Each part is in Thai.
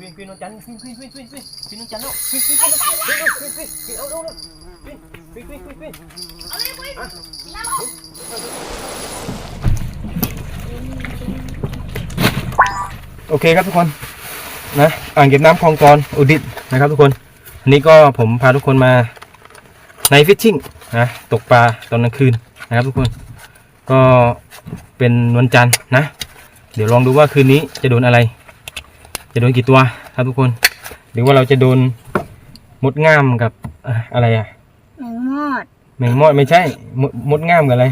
วิ่งวิ่งน้องจันวิ่งวิ่งวิ่งวิ่งวิ่งวิ่งน้องจันแล้ววิ่งวิ่งวิ่งวิ่งวิ่งวิ่งเอาเร็วเร็ววิ่งวิ่งวิ่งวิ่งวิ่งเอาเลยวิ่งแล้วโอเคครับทุกคนนะอ่างเก็บน้ำคลองกรอุดิตนะครับทุกคนอันนี้ก็ผมพาทุกคนมาในฟิชชิ่งนะตกปลาตอนกลางคืนนะครับทุกคนก็เป็นวันจันทร์นะ เดี๋ยวลองดูว่าคืนนี้จะโดนอะไร จะโดนกี่ตัวครับทุกคน หรือว่าเราจะโดนมดง่ามกับอะอะไรอะแมงมอดแมงมอดไม่ใช่มดมดง่ามกับอะไร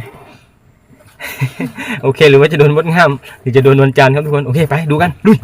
โอเค หรือว่าจะโดนมดง่าม หรือจะโดนนวลจันทร์ครับทุกคน โอเค ไปดูกัน ลุย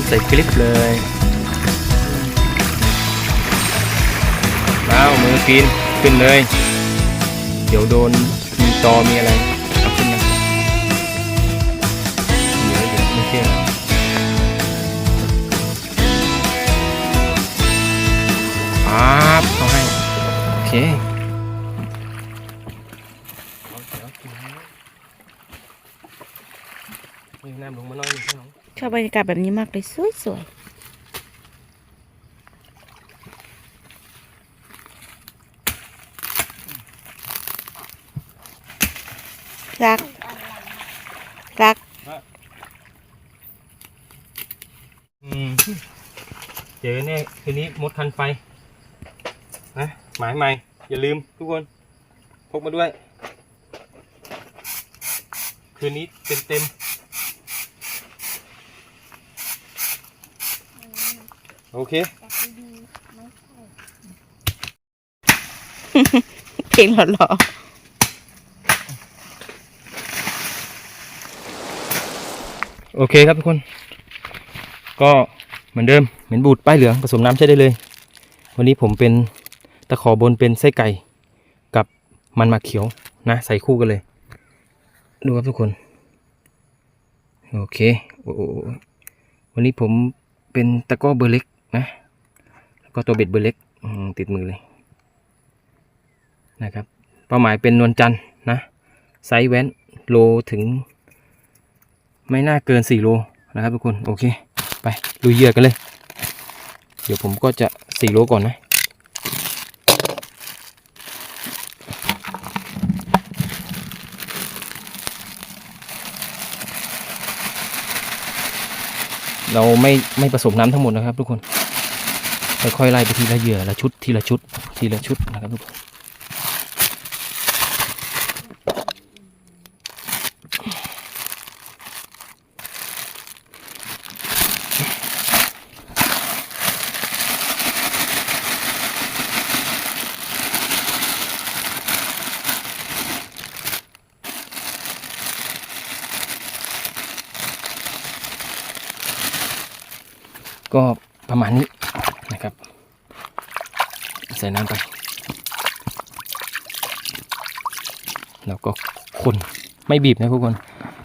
ำใส่คลิปเลยว้ามือปีนขึ้นเลย เดี๋ยวโดนมีตอมีอะไรเอาขึ้นมาเดี๋ยวเดี๋ยวไม่เชื่อปั๊บเขาให้ โอเค อบบรรยากาศแบบนี้มากเลยสวยสวยรัก รัก อืม เจอแน่คืนนี้มดคันไฟ นะ หมายใหม่ อย่าลืมทุกคน พกมาด้วย คืนนี้เต็มเต็ม โอเคเพลงหล่อโอเคครับทุกคน ก็เหมือนเดิมเหมือนบูดป้ายเหลืองผสมน้ำใช้ได้เลย วันนี้ผมเป็นตะขอบนเป็นไส้ไก่กับมันหมักเขียวนะ ใส่คู่กันเลย ดูครับทุกคน โอเคโอ้โหวันนี้ผมเป็นตะกร้อเบอร์เล็ก นะ แล้วก็ตัวเบ็ดเบอร์เล็กติดมือเลยนะครับ เป้าหมายเป็นนวลจันทร์นะ ไซส์แว้นโลถึง ไม่น่าเกิน 4 โลนะครับทุกคน โอเค ไปลุยเหยื่อกันเลย เดี๋ยวผมก็จะ 4 โลก่อนนะเราไม่ไม่ผสมน้ำทั้งหมดนะครับทุกคน ค่อยๆไล่ไปทีละเหยื่อละชุดทีละชุดทีละชุดนะครับทุกคนก็ประมาณนี้ ใส่น้ำไป แล้วก็คนไม่บีบนะทุกคน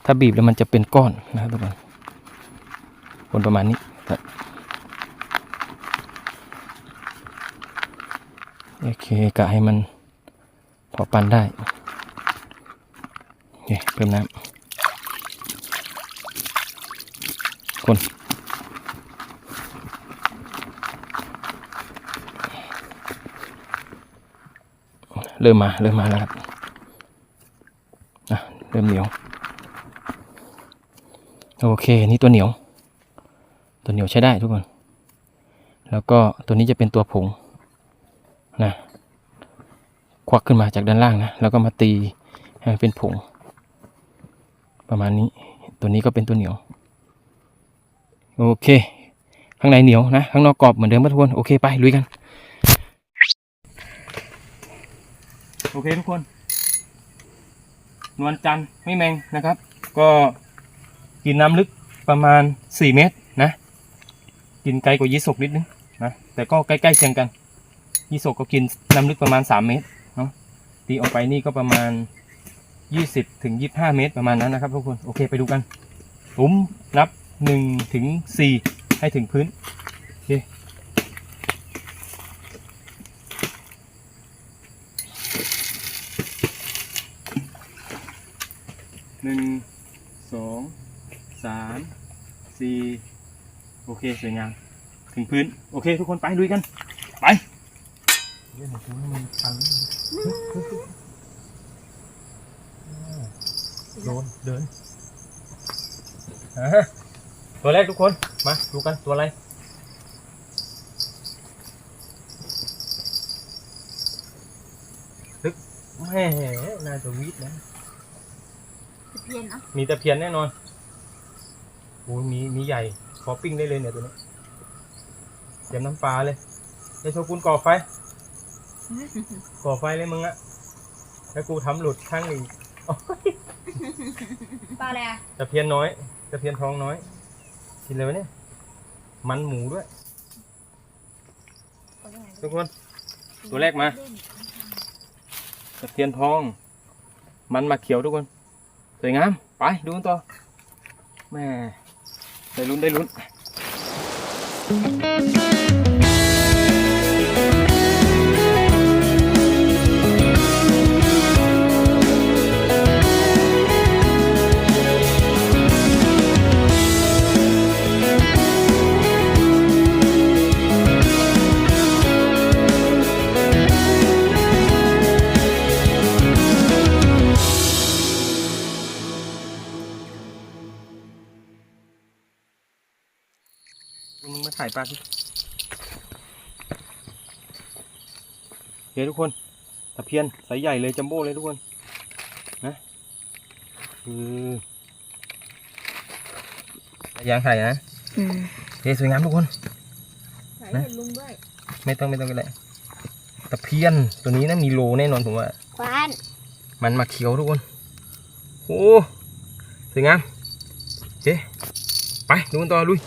ถ้าบีบแล้วมันจะเป็นก้อนนะครับทุกคนคนประมาณนี้โอเคกะให้มันพอปันได้โอเคเพิ่มน้ำคน เริ่มมาเริ่มมาแล้วครับเริ่มเหนียว โอเค นี่ตัวเหนียว ตัวเหนียวใช้ได้ทุกคน แล้วก็ตัวนี้จะเป็นตัวผงนะควักขึ้นมาจากด้านล่างนะ แล้วก็มาตีให้มันเป็นผง ประมาณนี้ ตัวนี้ก็เป็นตัวเหนียว โอเค ข้างในเหนียวนะ ข้างนอกกรอบเหมือนเดิมทุกคน โอเค ไปลุยกัน โอเคทุกคน นวลจันทร์ไม่แมงนะครับ ก็กินน้ำลึกประมาณ 4 เมตรนะ กินไกลกว่ายี่สกนิดนึงนะแต่ก็ใกล้ๆเคียงกันยี่สกก็กินน้ำลึกประมาณ 3 เมตรเนาะตีออกไปนี่ก็ประมาณ 20ถึง25 เมตรประมาณนั้นนะครับทุกคนโอเคไปดูกันผมนับ1ถึง4ให้ถึงพื้น โอเค หนึ่งสองสาม สี่โอเคสวยงามถึงพื้น โอเค ทุกคนไปลุยกัน ไปโดนเดินอ่าตัวแรกทุกคน มาดูกันตัวอะไรตึกแม่น่าจะวิทย์นะเพียนเนาะมีตะเพียนแน่นอน โอ้ยมีมีใหญ่ ขอปิ้งได้เลยเนี่ยตัวนี้เตรียมน้ำปลาเลยไอ้โชกุนก่อไฟ ก่อไฟเลยมึงอะแล้วกูทำหลุดข้างหนึ่งปลาอะไรอะตะเพียนน้อยตะเพียนทองน้อย กินเลยวะเนี่ย มันหมูด้วยทุกคน ตัวแรกมาตะเพียนทอง มันมาเขียวทุกคน สวยงาม ไปดูกันต่อแม่ ได้ลุ้นได้ลุ้น ปลาสิเดี๋ยวทุกคนตะเพียนสายใหญ่เลยจัมโบ้เลยทุกคนนะคือยางไข่นะอืมโอเคสวยงามทุกคนใส่นะลุงด้วยไม่ต้องไม่ต้องก็ได้ตะเพียนตัวนี้นะมีโลแน่นอนผมว่าควานมันมาเขียวทุกคนโอ้สวยงามโอเคไปดูกันต่อลุย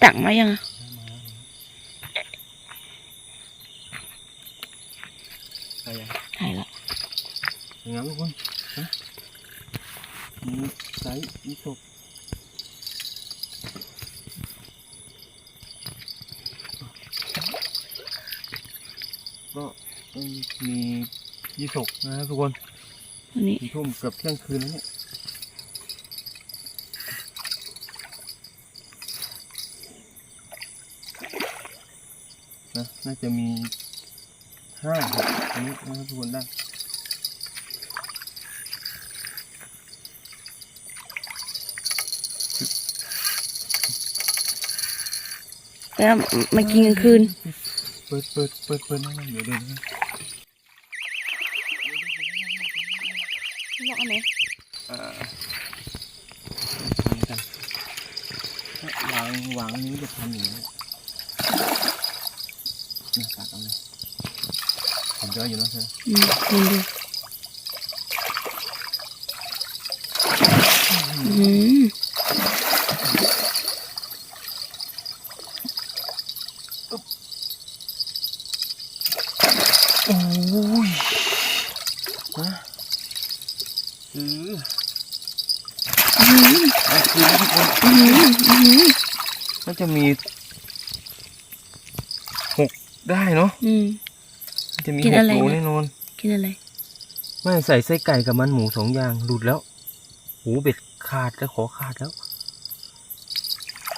ที่ตักมายังอะใช่ยังถ่ายละสวยงามทุกคนนะมีไซส์มีศพก็มียี่สกนะครับทุกคนวันนี้สี่ทุ่มเกือบเที่ยงคืนแล้วเนี่ย นะน่าจะมีห้าหกอันนี้นะครับทุกคนได้แล้วมากินกลางคืน เปิดเปิดเปิดเปิดนั่นเดี๋ยวเดินนะแล้วอันไหนอ่าทำกันวางวางนี้จะทำอย่างนี้นะตัดเอาเลยผมเยอะอยู่เนอะเธออืมลองดูอืมโอ้ยนะอืออื้อหือเอาคืนนะทุกคนอื้อหืออื้อหือน่าจะมีหกได้เนาะอืมน่าจะมีกินห อะกไรโลนะ แน่นอน กินอะไร ไม่ใส่ไส้ไก่กับมันหมูสองอย่างหลุดแล้วโหูเบ็ดขาดแล้วขอขาดแล้ว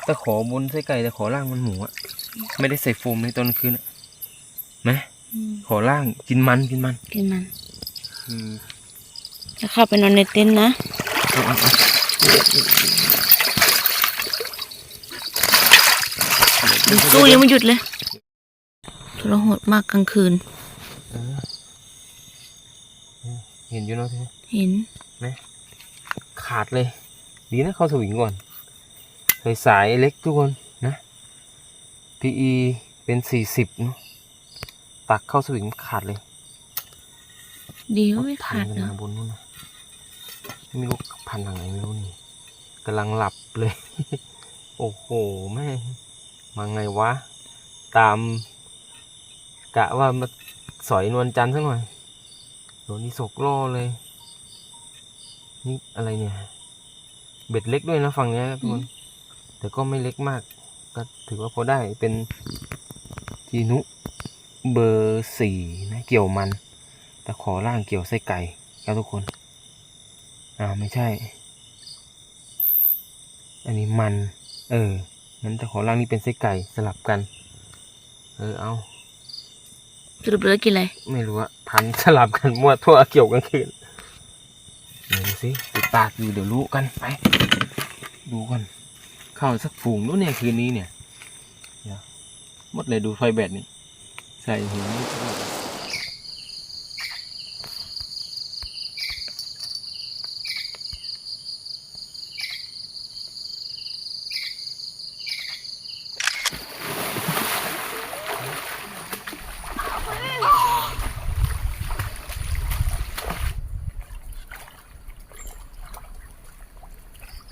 แต่ขอบนไส้ไก่แต่ขอล่างมันหมูอะไม่ได้ใส่โฟมในตอนกลางคืนอะไหมอืมขอล่างกินมันกินมันกินมันอืมจะเข้าไปนอนในเต็นท์นะ เอาเอาเอาสู้ยังไม่หยุดเลยทุรหดมากกลางคืน เออ เออเห็นอยู่เนาะทีนี้เห็นขาดเลย ดีนะเข้าสวิงก่อนใส่สายเล็กทุกคนนะ PE เป็นสี่สิบเนาะตักเข้าสวิงขาดเลย ดีว่าไม่ขาดพันกันเนาะมาบนนู้นนะไม่รู้พันทางไหนไม่รู้นี่กำลังหลับเลย โอ้โหแม่งมาไงวะ ตาม กะว่ามาสอยนวลจันทร์สักหน่อย โดนนี่สกล่อเลย นี่อะไรเนี่ย เบ็ดเล็กด้วยนะฝั่งเนี้ยทุกคนแต่ก็ไม่เล็กมาก ก็ถือว่าพอได้เป็นจีนุเบอร์สี่นะเกี่ยวมันแต่ขอล่างเกี่ยวไส้ไก่ครับทุกคน อ่าไม่ใช่ อันนี้มัน เออนั้นแต่ขอล่างนี่เป็นไส้ไก่สลับกัน เออเอา สรุปแล้วกินอะไร ไม่รู้อะพันสลับกันมั่วทั่วเกี่ยวกันคืนดูสิติดตากอยู่เดี๋ยวรู้กันไป ดูกัน เข้าสักฝูงนู้นเนี่ยคืนนี้เนี่ยเดี๋ยวหมดเลยดูไฟแบตนี่ใส่หัว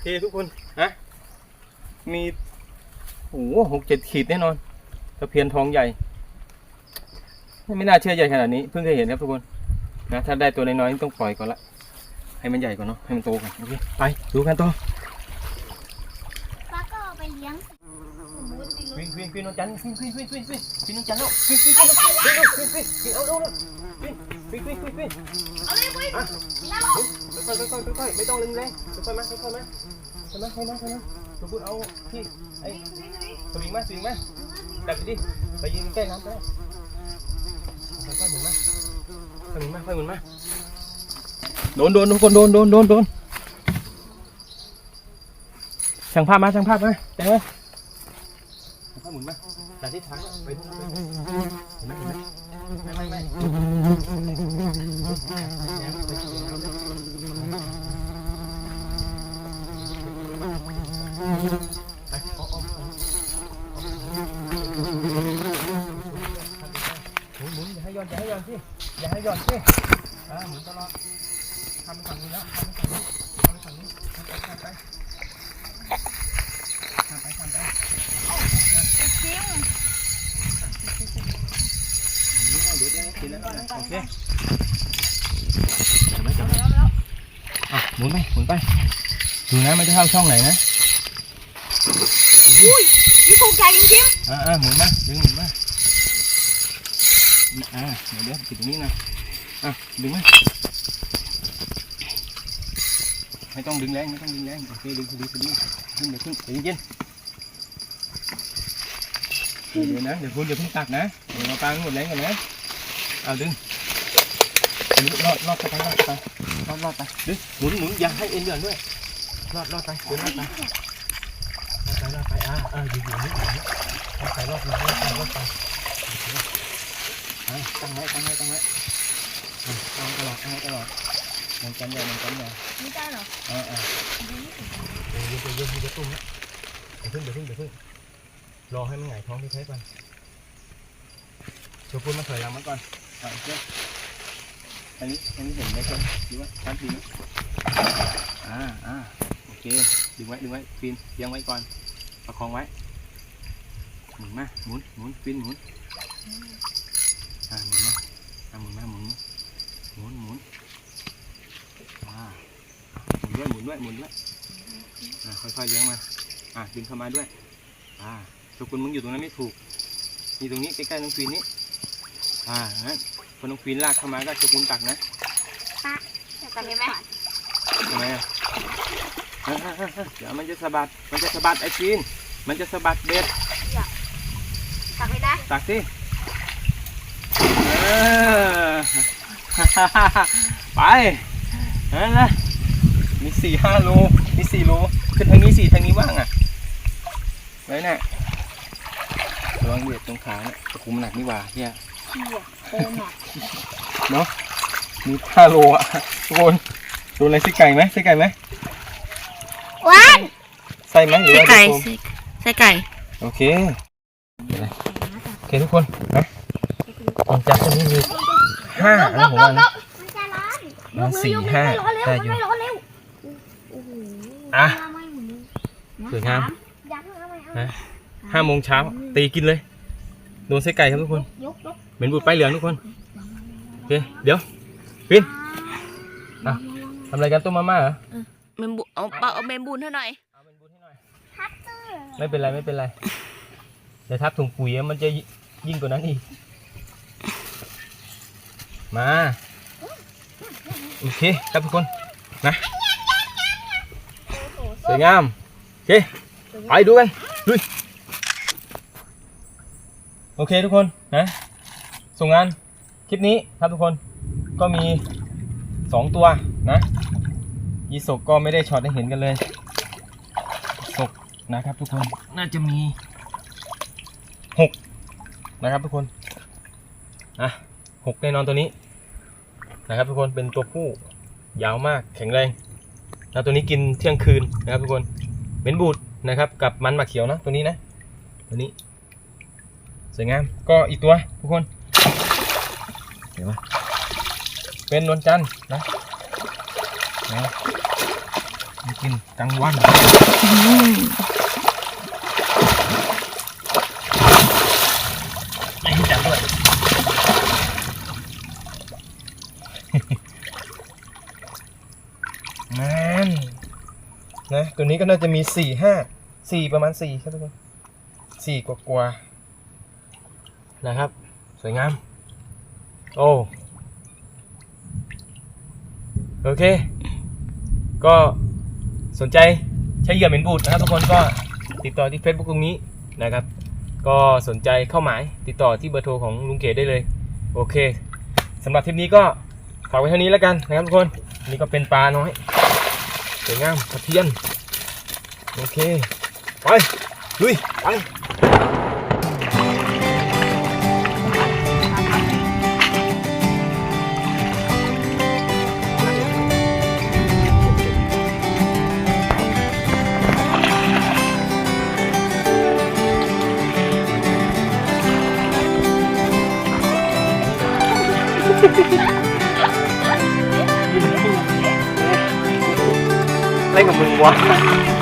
เททุกคนฮะมีโอ้โหหกเจ็ดขีดแน่นอนตะเพียนทองใหญ่ ไม่น่าเชื่อใหญ่ขนาดนี้เพิ่งเคยเห็นครับทุกคนนะถ้าได้ตัวน้อยๆต้องปล่อยก่อนละให้มันใหญ่ก่อนเนาะให้มันโตก่อนโอเคไปดูกันต่อป้าก็เอาไปเลี้ยงวิ่งวิ่งวิ่งนนจันทร์วิ่งวิ่งวิ่งวิ่งวิ่งวิ่งนนจันทร์แล้ววิ่งวิ่งวิ่งวิ่งวิ่งวิ่งวิ่งเอาเอาเอาวิ่งวิ่งวิ่งวิ่งวิ่งเอาเลยเว้ยอะค่อย ค่อยค่อยค่อยไม่ต้องแรงแรงค่อยมาค่อยมาค่อยมาค่อยมาค่อยมาตัวบุญเอาที่ไอ้สวิงมาสวิงมาจับไปดิไปยืนใกล้น้ำได้ค่อยๆหมุนมาค่อยหมุนมาค่อยหมุนมาโดนโดนทุกคนโดนโดนโดนโดนช่างภาพมาช่างภาพมาแจ้งมาค่อยหมุนมาจากที่ทางไปทุกคนเห็นไหมเห็นไหมไม่ไม่ไม่ หมุนหมุนอย่าให้ย้อนอย่าให้ย้อนสิอย่าให้ย้อนสิอ่าหมุนตลอดทำไปฝั่งนี้แล้วทำไปฝั่งนี้ทำไปฝั่งนี้ทำไปทำไปทำไปทำไปเดี๋ยวเดี๋ยวกินแล้วนะโอเคจับไว้จับไว้อะหมุนไปหมุนไป ดูนะไม่ได้เข้าช่องไหนนะนี่ถูกใจจริงอ่าอ่าหมุนมาดึงหมุนมาอ่าเดี๋ยวเดี๋ยวปิดตรงนี้นะอะดึงมาไม่ต้องดึงแรงไม่ต้องดึงแรงโอเคดึงพอดีพอดีขึ้นเดี๋ยวขึ้นใจเย็นเดี๋ยวนะเดี๋ยวคุณเดี๋ยวเพิ่งตักนะเดี๋ยวเราตามหมดแรงก่อนนะเอาดึงอันนี้รอดรอดไปรอดไปรอดรอดไปดึงหมุนหมุนอย่าให้เอ็นเดือนด้วย รอดรอดไปเดินรอดไปรอดไปรอดไปอ่าอ่าอยู่อยู่นี่อยู่นี่รอดไปรอดไปรอดไปรอดไปอ่าตั้งไว้ตั้งไว้ตั้งไว้อ่าตั้งไว้ตลอดตั้งไว้ตลอดมันกันใหญ่มันกันใหญ่ๆไม่ได้หรออ่าอ่าเดี๋ยวเดี๋ยวเดี๋ยวเดี๋ยวตุ้มนะเดี๋ยวพึ่งเดี๋ยวพึ่งเดี๋ยวพึ่งรอให้มันหงายท้องที่ใช้ก่อนโชว์ปุ้นมาถอยหลังมาก่อนอ่าโอเคอันนี้อันนี้เห็นไหมครับดูว่าชัดดีไหมอ่าอ่าโอ เคดึงไว้ดึงไว้ปีนเลี้ยงไว้ก่อนประคองไว้หมุนมาหมุนหมุนปีนหมุนอ่าหมุนมาอ่าหมุนมาหมุนหมุนหมุนอ่าด้วยหมุนด้วยหมุนด้วยอ่าค่อยๆเลี้ยงมาอะดึงเข้ามาด้วยอ่าโชกุนมึงอยู่ตรงนั้นไม่ถูกนี่ตรงนี้ใกล้ๆน้องควีนนี่อ่างั้นพอน้องควีนลากเข้ามาก็โชกุนตักนะตักได้ไหมทำไม เฮ้ยเฮ้ยเฮ้ยเฮ้ยเดี๋ยวมันจะสะบัด มันจะสะบัดไอ้ควีน มันจะสะบัดเบ็ดตักไม่ได้ตักสิเออไปนั่นนะมีสี่ห้าโลมีสี่โลขึ้นทางนี้สี่ทางนี้ว่างอะไว้น่ะระวังเบียดตรงขาเนี่ยตะคุมหนักนี่หว่าเฮียโอ้หนักเนาะมีห้าโลอะทุกคนโดนอะไรไส้ไก่ไหมไส้ไก่ไหม ว้ายไส้ไหมหรือใส่ว่าไก่โดนโฟมใส่ใส่ไก่โอเคโอเคทุกคนนะผมจับตรงนี้มีห้านะผมว่านะมันจะร้อนมาสี่ห้าได้อยู่ไม่ร้อนเร็วโอ้โหอะไม่หมุนสวยงาม อยากเพิ่งเอาใหม่เอานะห้าโมงเช้าตีกินเลย โดนไส้ไก่ครับทุกคน ยกยกเหม็นบูดไปายเหลืองทุกคน โอเค เดี๋ยว ปิน อะ ทำอะไรกันต้มมาม่าเหรอ เมมบุเอาเปล่าเอาเมมบุญให้หน่อยทับตื้อไม่เป็นไรไม่เป็นไร เดี๋ยวทับถุงปุ๋ยมันจะยิ่งกว่านั้นอีก มา โอเคครับทุกคนนะสวยงาม โอเค ไปดูกันลุยโอเคทุกคนนะส่งงานคลิปนี้ครับทุกคนก็มีสองตัวนะ ยีสกก็ไม่ได้ช็อตให้เห็นกันเลยสกนะครับทุกคนน่าจะมีหกนะครับทุกคนอะหกแน่นอนตัวนี้นะครับทุกคนเป็นตัวผู้ยาวมากแข็งแรงแล้วตัวนี้กินเที่ยงคืนนะครับทุกคนเป็นบูดนะครับกับมันหมักเขียวนะตัวนี้นะตัวนี้สวยงามก็อีกตัวทุกคนเห็นไหมเป็นนวลจันทร์นะ นะมันกินกลางวันไม่ให้จับด้วยนั่นนะตัวนี้ก็น่าจะมีสี่ห้าสี่ประมาณสี่ครับทุกคนสี่กว่ากว่าๆนะครับ สวยงาม โอ้ โอเค ก็สนใจใช้เหยื่อเหม็นบูดนะครับทุกคนก็ติดต่อที่ Facebook ตรงนี้นะครับ ก็สนใจเข้าหมายติดต่อที่เบอร์โทรของลุงเกดได้เลย โอเคสำหรับทริปนี้ก็ฝากไว้เท่านี้แล้วกันนะครับทุกคนนี่ก็เป็นปลาน้อยสวยงามตะเพียนโอเค ไปลุยไป เล่นกับมึงวะ